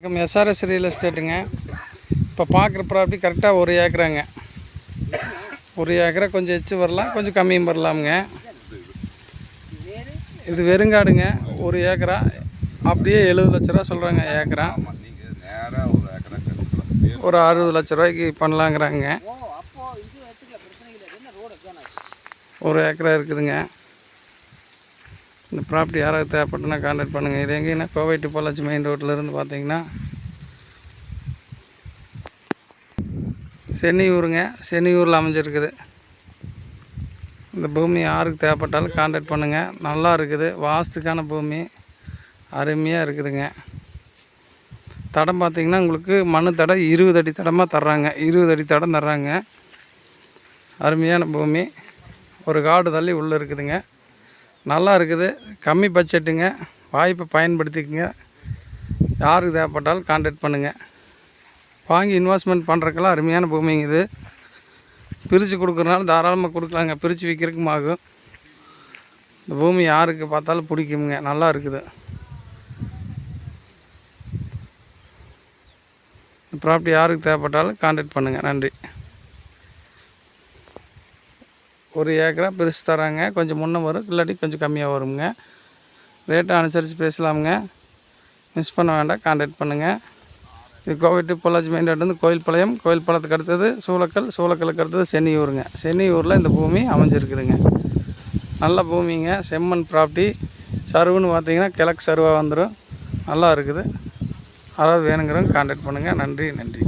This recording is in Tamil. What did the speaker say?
வணக்கம். எஸ்ஆர்எஸ் ரியல் எஸ்டேட்டுங்க இப்போ பார்க்குற ப்ராப்பர்ட்டி கரெக்டாக ஒரு ஏக்கராங்க? ஒரு ஏக்கரை கொஞ்சம் எச்சு வரலாம் கொஞ்சம் கம்மியும் வரலாமுங்க. இது வெறுங்காடுங்க. ஒரு ஏக்கரா அப்படியே எழுபது லட்ச ரூபா சொல்கிறாங்க ஏக்கரா நேராக ஒரு ஏக்கரா. ஒரு அறுபது லட்ச ரூபாய்க்கு பண்ணலாங்கிறாங்க. ஒரு ஏக்கரா இருக்குதுங்க. இந்த ப்ராப்பர்ட்டி யாராவது தேவைப்பட்டுனா கான்டாக்ட் பண்ணுங்கள் இது எங்கேன்னா கோவை டு பொள்ளாச்சி மெயின் ரோட்டில் இருந்து பார்த்தீங்கன்னா சென்னியூருங்க. சென்னியூரில் அமைஞ்சிருக்குது. இந்த பூமி யாருக்கு தேவைப்பட்டாலும் கான்டாக்ட் பண்ணுங்கள் நல்லா இருக்குது. வாஸ்துக்கான பூமி அருமையாக இருக்குதுங்க. தடம் பார்த்தீங்கன்னா உங்களுக்கு மண் தடம் இருபது அடி தடமாக தர்றாங்க. இருபது அடி தடம் தர்றாங்க. அருமையான பூமி. ஒரு காடு தள்ளி உள்ளே இருக்குதுங்க. நல்லா இருக்குது கம்மி பட்ஜெட்டுங்க. வாய்ப்பை பயன்படுத்திக்கங்க. யாருக்கு தேவைப்பட்டாலும் கான்டாக்ட் பண்ணுங்கள் வாங்கி இன்வெஸ்ட்மெண்ட் பண்ணுறக்கெல்லாம் அருமையான பூமிங்க இது. பிரித்து கொடுக்குறனால தாராளமாக கொடுக்கலாங்க. பிரித்து விற்கிறக்கும் ஆகும். இந்த பூமி யாருக்கு பார்த்தாலும் பிடிக்குங்க. நல்லா இருக்குது இந்த ப்ராப்பர்ட்டி யாருக்கு தேவைப்பட்டாலும் கான்டாக்ட் பண்ணுங்கள் நன்றி. ஒரு ஏக்கரா பிரித்து தராங்க. கொஞ்சம் முன்னே வரும். இல்லாட்டி கொஞ்சம் கம்மியாக வருங்க. ரேட்டை அனுசரித்து பேசலாமுங்க. மிஸ் பண்ண வேண்டாம். கான்டாக்ட் பண்ணுங்கள் இது Kovai to Pollachi main road வந்து கோயில் பாளையம் கோயில் பாளையத்துக்கு அடுத்தது சூளக்கல் சூளக்கலுக்கு அடுத்தது சென்னியூருங்க. சென்னியூரில் இந்த பூமி அமைஞ்சிருக்குதுங்க. நல்ல பூமிங்க. செம்மண் ப்ராப்பர்ட்டி சருவுன்னு பார்த்தீங்கன்னா கிழக்கு சருவாக வந்துடும் நல்லா இருக்குது. அதாவது வேணுங்கிறவங்க கான்டாக்ட் பண்ணுங்கள் நன்றி நன்றி.